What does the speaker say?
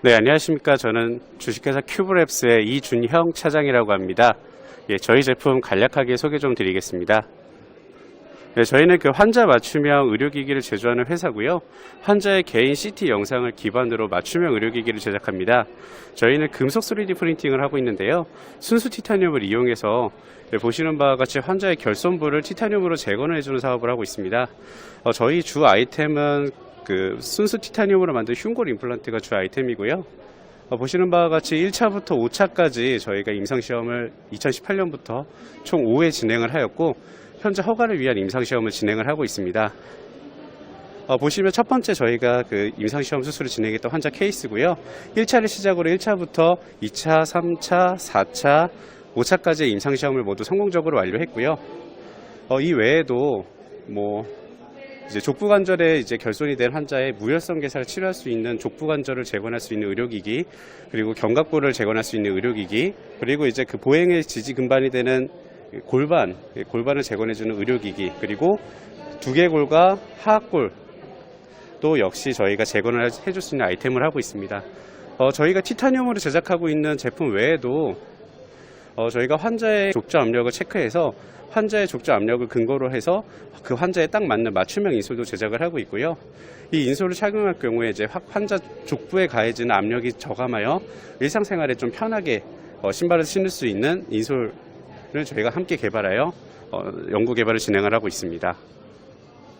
네, 안녕하십니까. 저는 주식회사 큐브랩스의 이준형 차장이라고 합니다. 예, 저희 제품 간략하게 소개 좀 드리겠습니다. 네, 저희는 그 환자 맞춤형 의료기기를 제조하는 회사고요. 환자의 개인 CT 영상을 기반으로 맞춤형 의료기기를 제작합니다. 저희는 금속 3D 프린팅을 하고 있는데요. 순수 티타늄을 이용해서 네, 보시는 바와 같이 환자의 결손부를 티타늄으로 재건을 해주는 사업을 하고 있습니다. 어, 저희 주 아이템은 그 순수 티타늄으로 만든 흉골 임플란트가 주 아이템이고요. 어, 보시는 바와 같이 1차부터 5차까지 저희가 임상시험을 2018년부터 총 5회 진행을 하였고 현재 허가를 위한 임상시험을 진행을 하고 있습니다. 어, 보시면 첫 번째 저희가 그 임상시험 수술을 진행했던 환자 케이스고요. 1차를 시작으로 1차부터 2차, 3차, 4차, 5차까지의 임상시험을 모두 성공적으로 완료했고요. 어, 이 외에도 뭐 이제 족부 관절에 이제 결손이 된 환자의 무혈성 괴사를 치료할 수 있는 족부 관절을 재건할 수 있는 의료기기, 그리고 견갑골을 재건할 수 있는 의료기기, 그리고 이제 그 보행의 지지 근반이 되는 골반, 골반을 재건해주는 의료기기, 그리고 두개골과 하악골 또 역시 저희가 재건을 해줄 수 있는 아이템을 하고 있습니다. 어, 저희가 티타늄으로 제작하고 있는 제품 외에도 어, 저희가 환자의 족저 압력을 체크해서 환자의 족저 압력을 근거로 해서 그 환자에 딱 맞는 맞춤형 인솔도 제작을 하고 있고요. 이 인솔을 착용할 경우에 이제 확- 환자 족부에 가해지는 압력이 저감하여 일상생활에 좀 편하게 어, 신발을 신을 수 있는 인솔을 저희가 함께 개발하여 어, 연구 개발을 진행을 하고 있습니다.